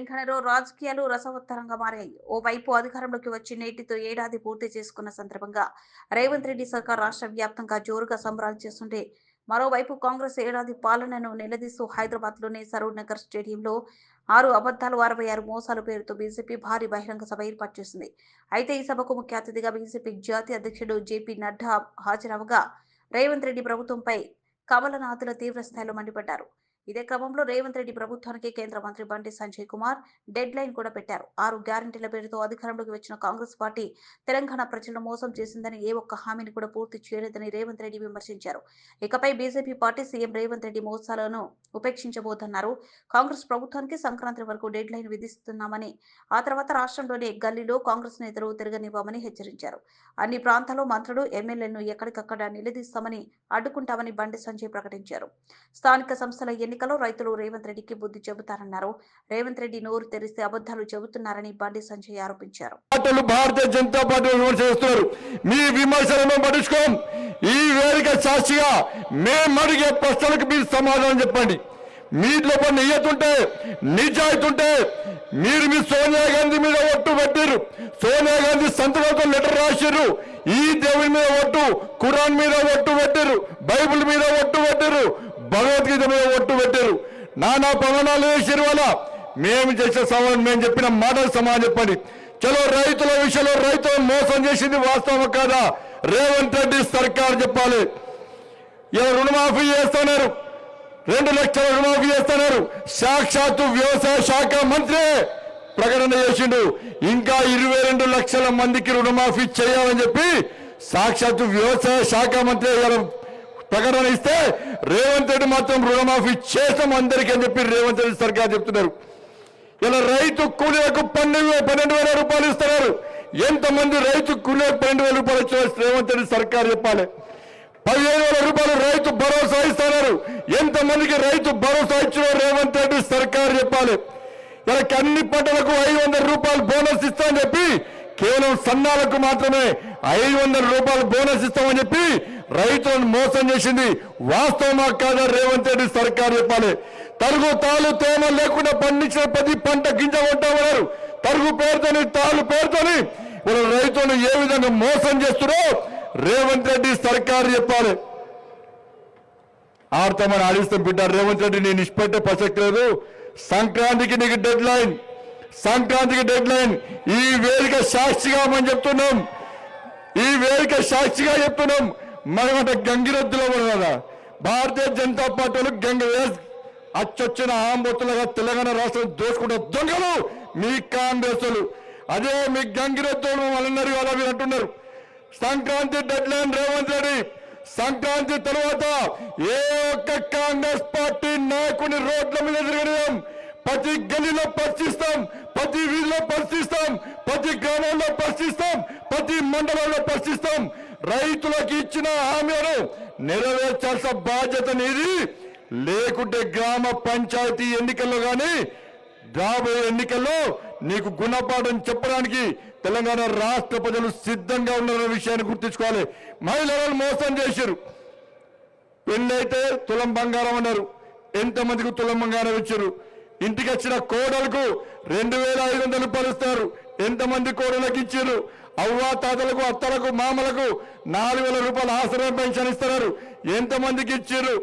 తెలంగాణలో రాజకీయాలు రసవత్తరంగా మారాయి. ఓవైపు అధికారంలోకి వచ్చి నేటితో ఏడాది పూర్తి చేసుకున్న సందర్భంగా రేవంత్ రెడ్డి సర్కార్ రాష్ట్ర వ్యాప్తంగా జోరుగా సంబరాలు చేస్తుంటే మరోవైపు కాంగ్రెస్ ఏడాది పాలనను నిలదీస్తూ హైదరాబాద్లోని సరూర్ నగర్ స్టేడియంలో ఆరు అబద్ధాలు అరవై ఆరు మోసాల పేరుతో బీజేపీ భారీ బహిరంగ సభ ఏర్పాటు చేసింది. అయితే ఈ సభకు ముఖ్య అతిథిగా బీజేపీ జాతీయ అధ్యక్షుడు జేపీ నడ్డా హాజరవగా రేవంత్ రెడ్డి ప్రభుత్వంపై కమలనాథుల తీవ్ర స్థాయిలో మండిపడ్డారు. ఇదే క్రమంలో రేవంత్ రెడ్డి ప్రభుత్వానికి కేంద్ర మంత్రి బండి సంజయ్ కుమార్ డెడ్ లైన్ కూడా పెట్టారు. ఆరు గ్యారంటీల పేరుతో అధికారంలోకి వచ్చిన కాంగ్రెస్ పార్టీ తెలంగాణ ప్రజలను మోసం చేసిందని ఏ ఒక్క హామీని కూడా పూర్తి చేయలేదని రేవంత్ రెడ్డి విమర్శించారు. ఇకపై BJP party CM Revanth Reddy మోసాలను ఉపేక్షించబోతున్నారు. కాంగ్రెస్ ప్రభుత్వానికి సంక్రాంతి వరకు డెడ్ లైన్ విధిస్తున్నామని ఆ తర్వాత రాష్ట్రంలోని గల్లీలో కాంగ్రెస్ నేతలు తిరగనివ్వమని హెచ్చరించారు. అన్ని ప్రాంతాల్లో మంత్రులు ఎమ్మెల్యేలను ఎక్కడికక్కడ నిలదీస్తామని అడ్డుకుంటామని బండి సంజయ్ ప్రకటించారు. స్థానిక సంస్థల ఎన్నికల్లో రైతులు రేవంత్ రెడ్డికి బుద్ధి చెబుతారన్నారు. రేవంత్ రెడ్డి నోరు తెరిస్తే అబద్ధాలు చెబుతున్నారని బండి సంజయ్ ఆరోపించారు. భారతీయ జనతా పార్టీ విమర్శ చేస్తున్నారు. మీ విమర్శలను పట్టించుకోం. ఈ వేదిక సాక్షిగా మేము అడిగే ప్రశ్నలకు మీరు సమాధానం చెప్పండి. మీట్లో కొన్ని ఇయ్యతుంటే నిజాయితీ ఉంటే మీరు మీ సోనియా గాంధీ మీద ఒట్టు పెట్టారు సోనియా గాంధీ సంతకంతో లెటర్ రాసిర్రు. ఈ దేవుని మీద ఒట్టు ఖురాన్ మీద ఒట్టు పెట్టారు బైబిల్ మీద ఒట్టు పెట్టారు భగవద్గీత మీద ఒట్టు పెట్టారు. నానా పవనాలు వేసారు వల్ల మేము చేసే సవాల్ మేము చెప్పిన మాటలు సమాధానం చెప్పండి. చలో రైతుల విషయంలో రైతులను మోసం చేసింది వాస్తవం కాదా? రేవంత్ రెడ్డి సర్కార్ చెప్పాలి. ఇలా రుణమాఫీ చేస్తున్నారు. రెండు లక్షల రుణమాఫీ చేస్తున్నారు. సాక్షాత్తు వ్యవసాయ శాఖ మంత్రి ప్రకటన చేసిండు. ఇంకా ఇరవై రెండు లక్షల మందికి రుణమాఫీ చేయాలని చెప్పి సాక్షాత్తు వ్యవసాయ శాఖ మంత్రి గారు ప్రకటన ఇస్తే రేవంత్ రెడ్డి మాత్రం రుణమాఫీ చేస్తాం అందరికీ అని చెప్పి రేవంత్ రెడ్డి సర్కార్ చెప్తున్నారు. ఇలా రైతు కూలీలకు పన్నెండు పన్నెండు వేల రూపాయలు ఇస్తున్నారు. ఎంతమంది రైతు కూలీలకు పన్నెండు వేల రూపాయలు ఇచ్చిన రేవంత్ రెడ్డి సర్కార్ చెప్పాలి. పదిహేను వేల రూపాయలు రైతు భరోసా ఇస్తున్నారు. ఎంతమందికి రైతు భరోసా ఇచ్చిన రేవంత్ రెడ్డి సర్కార్ చెప్పాలి. ఇలా అన్ని పంటలకు ఐదు వందల రూపాయలు బోనస్ ఇస్తామని చెప్పి కేవలం సన్నాలకు మాత్రమే ఐదు వందల రూపాయలు బోనస్ ఇస్తామని చెప్పి రైతులను మోసం చేసింది వాస్తవమా కాదా రేవంత్ రెడ్డి సర్కార్ చెప్పాలి. తరుగు తాలు తేమ లేకుండా పండించిన ప్రతి పంట గింజ కొంటామన్నారు. తరుగు పేరుతోని తాలు పేరుతోని మన రైతులను ఏ విధంగా మోసం చేస్తున్నారో రేవంత్ రెడ్డి సర్కార్ చెప్పాలి. ఆడతామని ఆడిస్తాం బిడ్డ రేవంత్ రెడ్డి నేను ఇష్టపెట్టే ప్రసక్తి లేదు. సంక్రాంతికి నీకు డెడ్ లైన్ సంక్రాంతికి డెడ్ లైన్ ఈ వేదిక సాక్షిగా మనం చెప్తున్నాం. ఈ వేదిక సాక్షిగా చెప్తున్నాం. మనమంటే గంగిరెద్దులో కదా. భారతీయ జనతా పార్టీలు గంగ అచ్చొచ్చిన ఆంబొత్తులుగా తెలంగాణ రాష్ట్రం దోసుకుంటే దొంగలు మీ కాంగ్రెస్లు అదే మీ గంగిరెద్దులు వాళ్ళన్నారు అలా మీరు అంటున్నారు. సంక్రాంతి డెడ్ లైన్ రేవంత్ రెడ్డి సంక్రాంతి తర్వాత ఏ ఒక్క కాంగ్రెస్ పార్టీ నాయకుని రోడ్ల మీద తిరగడం ప్రతి గల్లీలో పరిశీలిస్తాం ప్రతి వీధిలో పరిశీలిస్తాం ప్రతి గ్రామంలో పరిశీలిస్తాం ప్రతి మండలంలో పరిశీలిస్తాం. రైతులకు ఇచ్చిన హామీలను నెరవేర్చాల్సిన బాధ్యత నీది. లేకుంటే గ్రామ పంచాయతీ ఎన్నికల్లో కానీ రాబోయే ఎన్నికల్లో నీకు గుణపాఠం చెప్పడానికి తెలంగాణ రాష్ట్ర ప్రజలు సిద్ధంగా ఉన్నారన్న విషయాన్ని గుర్తుంచుకోవాలి. మహిళలను మోసం చేశారు పెళ్ళైతే తులం బంగారం అన్నారు. ఎంతమందికి తులం బంగారం ఇచ్చారు? ఇంటికి వచ్చిన కోడలకు రెండు వేల ఐదు వందలు పలుస్తారు ఎంతమంది కోడలకు ఇచ్చారు అవ్వ తాతలకు అత్తలకు మామలకు నాలుగు వేల రూపాయలు ఆశ్రయం పెన్షన్ ఇస్తున్నారు. ఎంతమందికి ఇచ్చారు